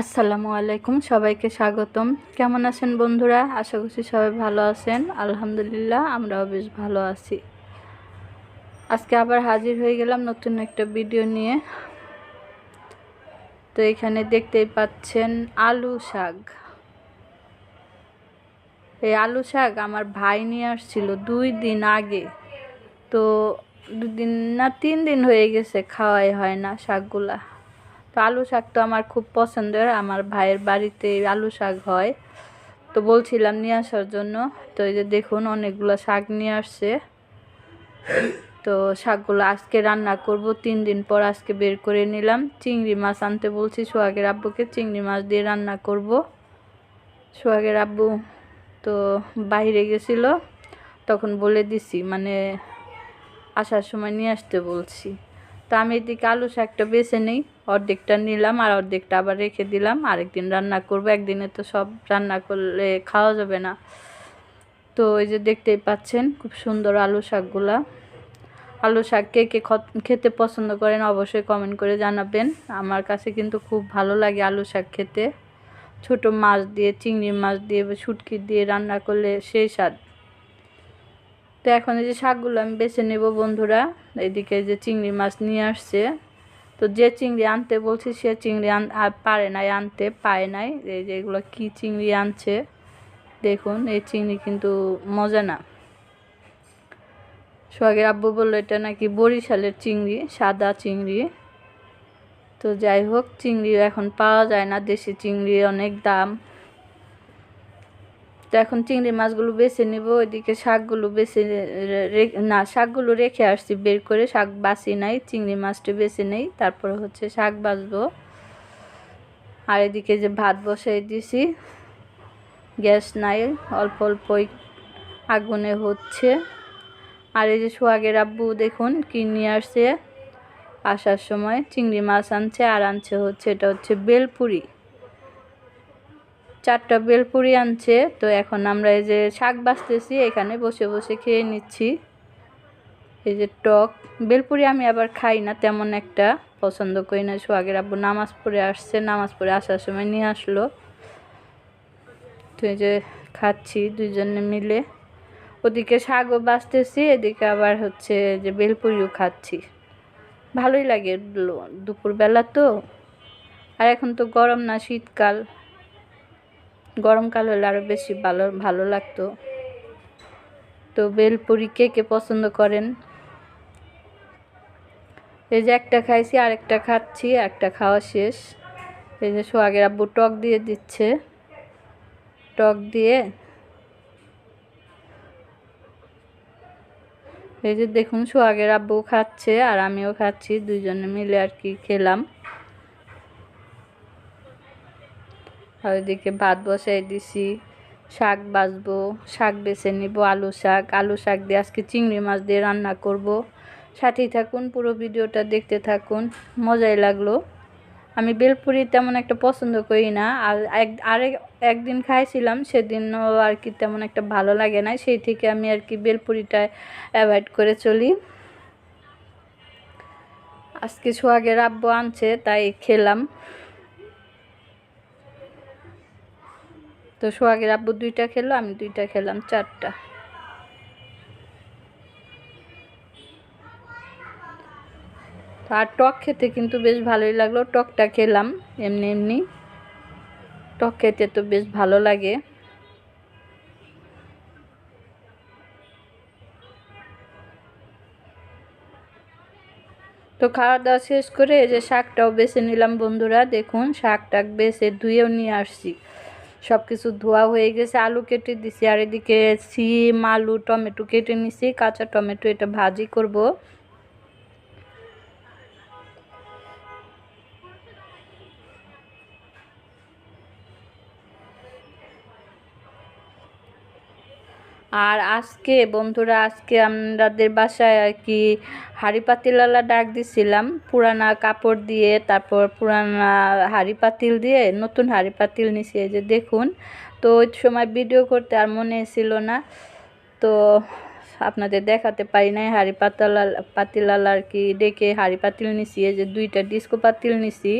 আসসালামু আলাইকুম, সবাইকে স্বাগতম। কেমন আছেন বন্ধুরা? আশা করছি সবাই ভালো আছেন। আলহামদুলিল্লাহ, আমরাও বেশ ভালো আছি। আজকে আবার হাজির হয়ে গেলাম নতুন একটা ভিডিও নিয়ে। তো এখানে দেখতেই পাচ্ছেন আলু শাক। এই আলু শাক আমার ভাই নিয়ে আসছিল দুই দিন আগে। তো দুদিন না, তিন দিন হয়ে গেছে, খাওয়াই হয় না শাকগুলা। তো আলু শাক তো আমার খুব পছন্দের। আমার ভাইয়ের বাড়িতে আলু শাক হয়। তো বলছিলাম নিয়ে আসার জন্য। তো এই যে দেখুন, অনেকগুলো শাক নিয়ে আসছে। তো শাকগুলো আজকে রান্না করব। তিন দিন পর আজকে বের করে নিলাম। চিংড়ি মাছ আনতে বলছি সোহাগের আব্বুকে। চিংড়ি মাছ দিয়ে রান্না করব। সোহাগের আব্বু তো বাইরে গেছিল। তখন বলে দিছি মানে আসার সময় নিয়ে আসতে বলছি। তো আমি এদিকে আলু শাকটা বেছে নিই। অর্ধেকটা নিলাম আর অর্ধেকটা আবার রেখে দিলাম। আরেকদিন রান্না করব। একদিনে তো সব রান্না করলে খাওয়া যাবে না। তো এই যে দেখতেই পাচ্ছেন খুব সুন্দর আলু শাকগুলা। আলু শাক কে কে খেতে পছন্দ করেন অবশ্যই কমেন্ট করে জানাবেন। আমার কাছে কিন্তু খুব ভালো লাগে আলু শাক খেতে। ছোট মাছ দিয়ে, চিংড়ি মাছ দিয়ে শুটকি দিয়ে রান্না করলে সেই স্বাদ। তো এখন এই যে শাকগুলো আমি বেছে নেব বন্ধুরা, এদিকে যে চিংড়ি মাছ নিয়ে আসছে। তো যে চিংড়ি আনতে বলছি, সে চিংড়ি আন পারে নাই, আনতে পায় নাই। এই যে এগুলো কী চিংড়ি আনছে, দেখুন, এই চিংড়ি কিন্তু মজা না। সোহাগের আব্বু বলল, এটা নাকি বরিশালের চিংড়ি, সাদা চিংড়ি। তো যাই হোক চিংড়ি এখন পাওয়া যায় না, দেশি চিংড়ি অনেক দাম। তো এখন চিংড়ি মাছগুলো বেছে নিব, ওইদিকে শাকগুলো বেছে না, শাকগুলো রেখে আসছি, বের করে শাক বাছি নাই, চিংড়ি মাছটা বেছে নেই, তারপরে হচ্ছে শাক বাছবো। আর এদিকে যে ভাত বসাই দিছি, গ্যাস নাই, অল্প অল্পই আগুনে হচ্ছে। আর এই যে সোহাগের আব্বু দেখুন কি নিয়ে আসছে, আসার সময় চিংড়ি মাছ আনছে, আর আনছে হচ্ছে, এটা হচ্ছে বেলপুরি। চারটা বেলপুরি আনছে, তো এখন আমরা এই যে শাক বাঁচতেছি, এখানে বসে বসে খেয়ে নিচ্ছি। এই যে টক, বেলপুরি আমি আবার খাই না তেমন একটা, পছন্দ করি না সোহাগের আব্বু নামাজ পড়ে আসছে, নামাজ পড়ে আসার সময় নিয়ে আসলো। তো এই যে খাচ্ছি দুজনে মিলে। ওদিকে শাকও বাঁচতেছি, এদিকে আবার হচ্ছে যে বেলপুরিও খাচ্ছি। ভালোই লাগে দুপুরবেলা তো। আর এখন তো গরম না শীতকাল। গরমকাল হলে আরও বেশি ভালো ভালো লাগতো। তো বেলপুরি কে কে পছন্দ করেন? এই যে একটা খাইছি, আরেকটা খাচ্ছি, একটা খাওয়া শেষ। এই যে সোহাগের আব্বু টক দিয়ে দিচ্ছে। টক দিয়ে এই যে দেখুন, সোহাগের আব্বু খাচ্ছে আর আমিও খাচ্ছি দুজনে মিলে আর কি খেলাম। আর ওইদিকে ভাত বসাই দিছি, শাক বাছবো শাক বেছে নিব, আলু শাক আলু শাক দিয়ে আজকে চিংড়ি মাছ দিয়ে রান্না করব। সাথেই থাকুন, পুরো ভিডিওটা দেখতে থাকুন, মজাই লাগল। আমি বেলপুরি তেমন একটা পছন্দ করি না, আর এক, আরেক, একদিন খাইছিলাম, সেদিনও আর কি তেমন একটা ভালো লাগে না সেই থেকে আমি আর কি বেলপুরিটা অ্যাভয়েড করে চলি। আজকে সোহাগের আব্বু আনছে, তাই খেলাম। তো সোহাগের আব্বু দুইটা খেলো, আমি দুইটা খেলাম, চারটা। আর টক খেতে কিন্তু বেশ ভালোই লাগল, টকটা খেলাম এমনি এমনি। টক খেতে তো বেশ ভালো লাগে। তো খাওয়া দাওয়া শেষ করে এই যে শাকটাও বেছে নিলাম বন্ধুরা, দেখুন শাক টাক বেছে ধুয়েও নিয়ে আসছি। সব কিছু ধোয়া হয়ে গেছে, আলু কেটে দিছি। আর এদিকে সিম, আলু, টমেটো কেটে নিছি, কাঁচা টমেটো এটা ভাজি করব। আর আজকে, বন্ধুরা, আজকে আমাদের বাসায় আর কি হাড়ি পাতিলালা ডাক দিছিলাম। পুরানা কাপড় দিয়ে, তারপর পুরানা হাঁড়ি পাতিল দিয়ে, নতুন হাড়ি পাতিল নিছি যে দেখুন। তো ওই সময় ভিডিও করতে আর মনে ছিল না। তো আপনাদের দেখাতে পারি নাই। হাঁড়ি পাতালাল, পাতিলাল আর কি ডেকে হাঁড়ি পাতিল নিছি যে দুইটা ডিস্কো পাতিল নিছি।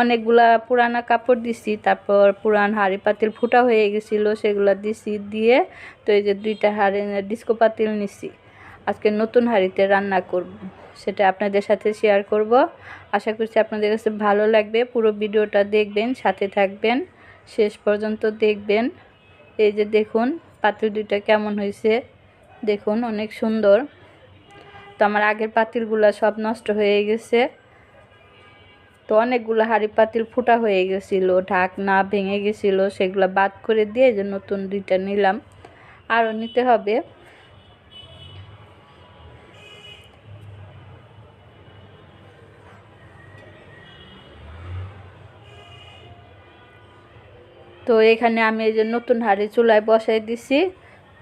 অনেকগুলা পুরানা কাপড় দিছি, তারপর পুরান হাঁড়ি পাতিল ফুটা হয়ে গেছিল, সেগুলো দিছি, দিয়ে তো এই যে দুইটা হাঁড়ি, ডিস্কো পাতিল নিছি। আজকে নতুন হাঁড়িতে রান্না করব, সেটা আপনাদের সাথে শেয়ার করব। আশা করছি আপনাদের কাছে ভালো লাগবে। পুরো ভিডিওটা দেখবেন, সাথে থাকবেন, শেষ পর্যন্ত দেখবেন। এই যে দেখুন, পাতিল দুইটা কেমন হয়েছে। দেখুন, অনেক সুন্দর। তো আমার আগের পাতিলগুলো সব নষ্ট হয়ে গেছে। তো অনেকগুলো হাঁড়ি পাতিল ফুটা হয়ে গেছিল, ঢাকনা ভেঙে গেছিল, সেগুলো বাদ করে দিয়ে যে নতুন দুইটা নিলাম। আরও নিতে হবে। তো এখানে আমি এই যে নতুন হাঁড়ি চুলায় বসাই দিছি।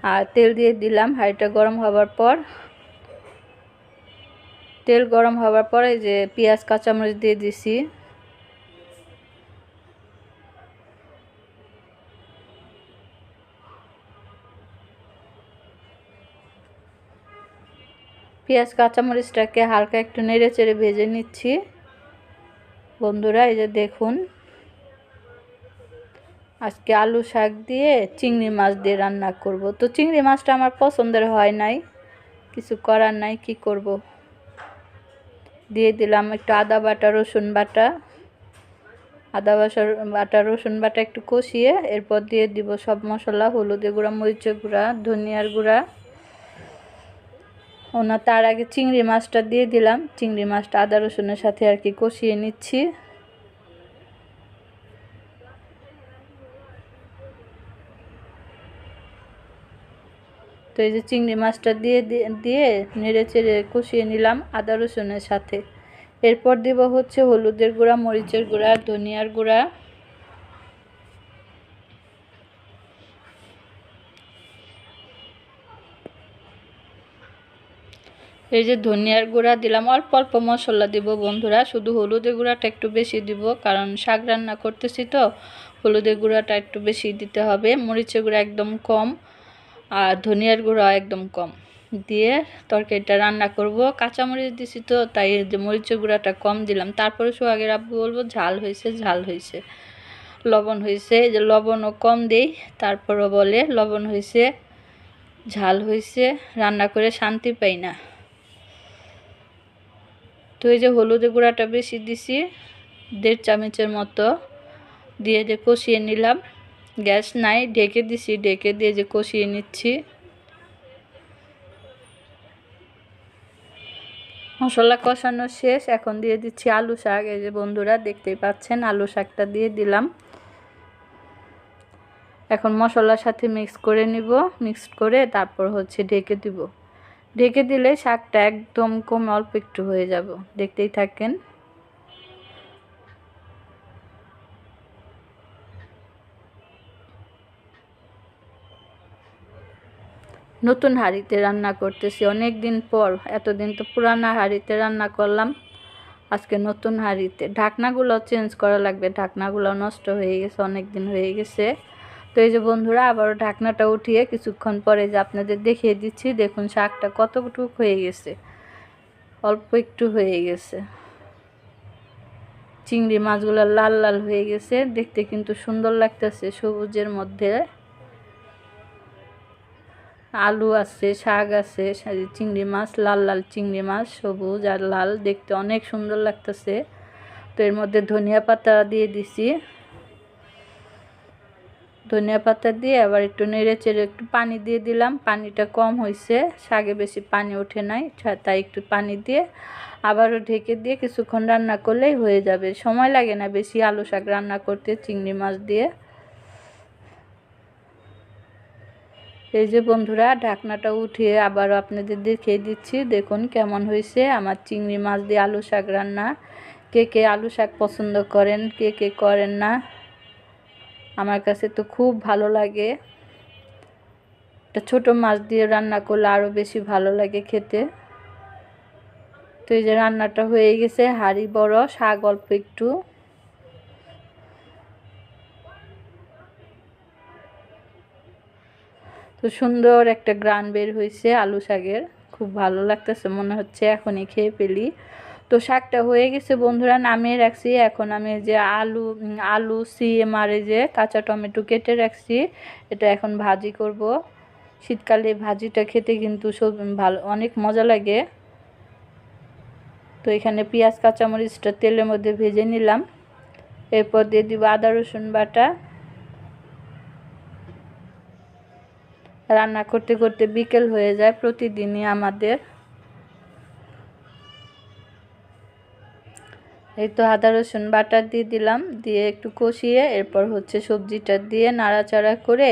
আর তেল দিয়ে দিলাম। হাঁড়িটা গরম হওয়ার পর, তেল গরম হওয়ার পরে যে পেঁয়াজ, কাঁচামরিচ দিয়ে দিছি। পেঁয়াজ, কাঁচামরিচটাকে হালকা একটু নেড়ে চেড়ে ভেজে নিচ্ছি। বন্ধুরা, এই যে দেখুন। আজকে আলু শাক দিয়ে চিংড়ি মাছ দিয়ে রান্না করব। তো চিংড়ি মাছটা আমার পছন্দের হয় নাই। কিছু করার নাই, কি করব? দিয়ে দিলাম একটু আদা বাটা, রসুন বাটা। আদা বাসা, বাটা, রসুন বাটা একটু কষিয়ে এরপর দিয়ে দিব সব মশলা হলুদের গুঁড়া মরিচের গুঁড়া, ধনিয়ার গুঁড়া। ওনা তার আগে চিংড়ি মাছটা দিয়ে দিলাম। চিংড়ি মাছটা আদা, রসুনের সাথে আর কি কষিয়ে নিচ্ছি। তো এই যে চিংড়ি মাছটা দিয়ে দিয়ে নেড়ে চেড়ে কষিয়ে নিলাম আদা রসুনের সাথে। এরপর দিব হচ্ছে হলুদের গুঁড়া, মরিচের গুঁড়া ধনিয়ার গুঁড়া। এই যে ধনিয়ার গুঁড়া দিলাম, অল্প অল্প মশলা দিব বন্ধুরা। শুধু হলুদের গুঁড়াটা একটু বেশি দিব, কারণ শাক রান্না করতেছি তো, হলুদের গুঁড়াটা একটু বেশি দিতে হবে। মরিচের গুঁড়া একদম কম। আর ধনিয়ার গুঁড়া একদম কম। দিয়ে তরকারিটা রান্না করব। কাঁচামরিচ দিছি তো, তাই যে মরিচের গুঁড়াটা কম দিলাম। তারপরে সোহাগের আব্বু বলব, ঝাল হয়েছে ঝাল হয়েছে। লবণ হয়েছে যে লবণও কম দেই। তারপরও বলে, লবণ হয়েছে, ঝাল হয়েছে, রান্না করে শান্তি পাই না। তো এই যে হলুদের গুঁড়াটা বেশি দিছি, দেড় চামচের মতো। দিয়ে যে কষিয়ে নিলাম। গ্যাস নাই ঢেকে দিছি ঢেকে দিয়ে যে কষিয়ে নিচ্ছি। মশলা কষানো শেষ, এখন দিয়ে দিচ্ছি আলু শাক। এই যে বন্ধুরা, দেখতেই পাচ্ছেন, আলু শাকটা দিয়ে দিলাম। এখন মশলার সাথে মিক্স করে নিব মিক্স করে তারপর হচ্ছে ঢেকে দিব। ঢেকে দিলে শাকটা একদম কম, অল্প একটু হয়ে যাব, দেখতেই থাকেন। নতুন হাঁড়িতে রান্না করতেছি। অনেক দিন পর, এতদিন তো পুরানা হাঁড়িতে রান্না করলাম। আজকে নতুন হাঁড়িতে। ঢাকনাগুলো চেঞ্জ করা লাগবে। ঢাকনাগুলো নষ্ট হয়ে গেছে অনেক দিন হয়ে গেছে। তো এই যে বন্ধুরা, আবারও ঢাকনাটা উঠিয়ে কিছুক্ষণ পরে যে আপনাদের দেখিয়ে দিচ্ছি, দেখুন শাকটা কতটুক হয়ে গেছে। অল্প একটু হয়ে গেছে। চিংড়ি মাছগুলো লাল লাল হয়ে গেছে। দেখতে কিন্তু সুন্দর লাগতেছে সবুজের মধ্যে। আলু আছে, শাক আছে চিংড়ি মাছ, লাল লাল চিংড়ি মাছ, সবুজ আর লাল, দেখতে অনেক সুন্দর লাগতেছে। তো এর মধ্যে ধনিয়া পাতা দিয়ে দিছি। ধনিয়া পাতা দিয়ে আবার একটু নেড়ে চেড়ে একটু পানি দিয়ে দিলাম। পানিটা কম হয়েছে শাকে বেশি পানি ওঠে নাই তাই একটু পানি দিয়ে আবারও ঢেকে দিয়ে কিছুক্ষণ রান্না করলেই হয়ে যাবে। সময় লাগে না বেশি আলু শাক রান্না করতে, চিংড়ি মাছ দিয়ে। এই যে বন্ধুরা, ঢাকনাটা উঠিয়ে আবারও আপনাদের দেখিয়ে দিচ্ছি। দেখুন কেমন হয়েছে আমার চিংড়ি মাছ দিয়ে আলু শাক রান্না। কে কে আলু শাক পছন্দ করেন, কে কে করেন না, আমার কাছে তো খুব ভালো লাগে। একটা ছোটো মাছ দিয়ে রান্না করলে আরও বেশি ভালো লাগে খেতে। তো এই যে রান্নাটা হয়ে গেছে, হাঁড়ি বড়, শাক অল্প একটু। তো সুন্দর একটা গ্রান বের হয়েছে আলু শাকের। খুব ভালো লাগতেছে, মনে হচ্ছে এখনই খেয়ে ফেলি। তো শাকটা হয়ে গেছে বন্ধুরা, নামিয়ে রাখছি। এখন আমি যে আলু আলু সিএম আর যে কাঁচা টমেটো কেটে রাখছি। এটা এখন ভাজি করব। শীতকালে ভাজিটা খেতে কিন্তু সব ভালো, অনেক মজা লাগে। তো এখানে পেঁয়াজ, কাঁচামরিচটা তেলের মধ্যে ভেজে নিলাম। এরপর দিয়ে দিব আদা, রসুন বাটা। রান্না করতে করতে বিকেল হয়ে যায় প্রতিদিনই আমাদের। এই তো আদা, রসুন, বাটার দিয়ে দিলাম, দিয়ে একটু কষিয়ে এরপর হচ্ছে সবজিটা দিয়ে নাড়াচাড়া করে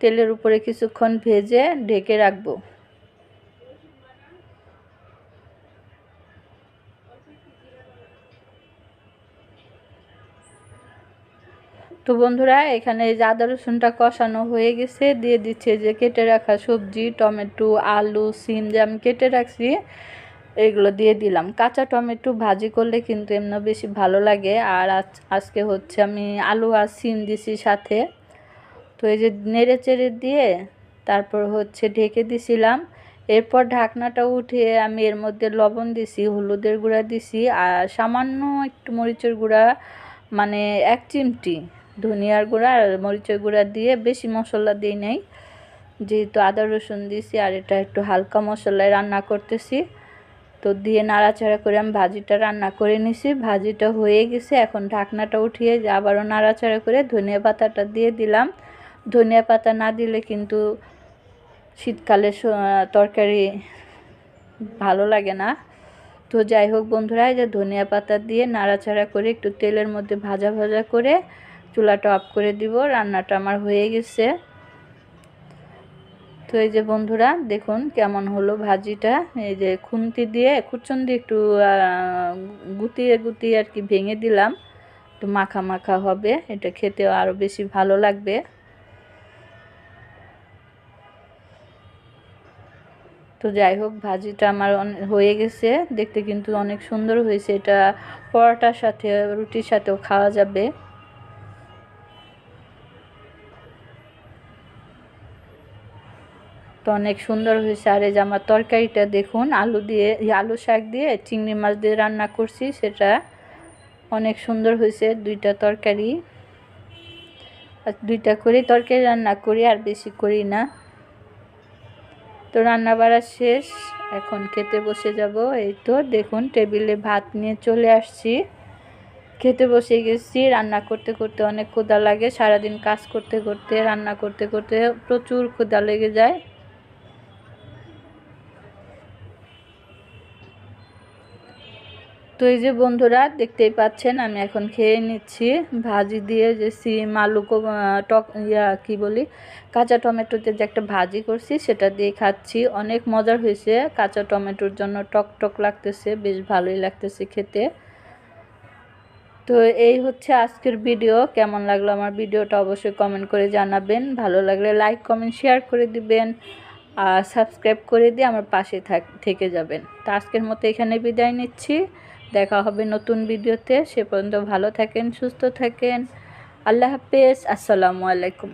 তেলের উপরে কিছুক্ষণ ভেজে ঢেকে রাখব। তো বন্ধুরা, এখানে যে আদা রসুনটা কষানো হয়ে গেছে, দিয়ে দিচ্ছে যে কেটে রাখা সবজি, টমেটো, আলু, সিম যে আমি কেটে রাখছি, এগুলো দিয়ে দিলাম। কাঁচা টমেটো ভাজি করলে কিন্তু এমনি বেশি ভালো লাগে। আর আজ- আজকে হচ্ছে আমি আলু আর সিম দিছি সাথে। তো এই যে নেড়ে চেড়ে দিয়ে তারপর হচ্ছে ঢেকে দিছিলাম। এরপর ঢাকনাটা উঠিয়ে আমি এর মধ্যে লবণ দিছি, হলুদের গুঁড়া দিছি, আর সামান্য একটু মরিচের গুঁড়া মানে এক চিমটি ধনিয়ার গুঁড়া আর মরিচের গুঁড়া দিয়ে বেশি মশলা দিই নাই। যেহেতু আদা রসুন দিয়েছি আর এটা একটু হালকা মশলায় রান্না করতেছি। তো দিয়ে নাড়াচাড়া করে আমি ভাজিটা রান্না করে নিছি। ভাজিটা হয়ে গেছে, এখন ঢাকনাটা উঠিয়ে আবারও নাড়াচাড়া করে ধনিয়া পাতাটা দিয়ে দিলাম। ধনিয়া পাতা না দিলে কিন্তু শীতকালে তরকারি ভালো লাগে না। তো যাই হোক বন্ধুরা, এই যে ধনিয়া পাতা দিয়ে নাড়াচাড়া করে একটু তেলের মধ্যে ভাজা ভাজা করে চুলাটা অফ করে দিব, রান্নাটা আমার হয়ে গেছে। তো এই যে বন্ধুরা, দেখুন কেমন হলো ভাজিটা। এই যে খুন্তি দিয়ে খুচন দিয়ে একটু গুতিয়ে গুতিয়ে আর কি ভেঙে দিলাম। একটু মাখা মাখা হবে, এটা খেতে আরও বেশি ভালো লাগবে। তো যাই হোক, ভাজিটা আমার হয়ে গেছে। দেখতে কিন্তু অনেক সুন্দর হয়েছে। এটা পরোটার সাথে, রুটির সাথেও খাওয়া যাবে। তো অনেক সুন্দর হয়েছে। আর এই যে আমার তরকারিটা দেখুন, আলু দিয়ে আলু শাক দিয়ে চিংড়ি মাছ দিয়ে রান্না করছি, সেটা অনেক সুন্দর হয়েছে দুইটা তরকারি। আর দুইটা করে তরকারি রান্না করি, আর বেশি করি না। তো রান্না বাড়া শেষ, এখন খেতে বসে যাব। এই তো দেখুন, টেবিলে ভাত নিয়ে চলে আসছি। খেতে বসে গেছি, রান্না করতে করতে অনেক ক্ষুধা লাগে। সারাদিন কাজ করতে করতে, রান্না করতে করতে প্রচুর ক্ষুধা লেগে যায়। তো এই যে বন্ধুরা, দেখতেই পাচ্ছেন, আমি এখন খেয়ে নিচ্ছি ভাজি দিয়ে যে সিম, আলু টক, ইয়া, কি বলি, কাঁচা টমেটোতে যে একটা ভাজি করছি, সেটা দিয়ে খাচ্ছি। অনেক মজার হয়েছে, কাঁচা টমেটোর জন্য টক টক লাগতেছে, বেশ ভালোই লাগতেছে খেতে। তো এই হচ্ছে আজকের ভিডিও, কেমন লাগল আমার ভিডিওটা অবশ্যই কমেন্ট করে জানাবেন। ভালো লাগলে লাইক কমেন্ট শেয়ার করে দিবেন, আর সাবস্ক্রাইব করে দিয়ে আমার পাশে থাক যাবেন। তো আজকের মতো এখানে বিদায় নিচ্ছি। দেখা হবে নতুন ভিডিওতে। সে পর্যন্ত ভালো থাকেন সুস্থ থাকেন। আল্লাহ হাফেজ। আসসালামু আলাইকুম।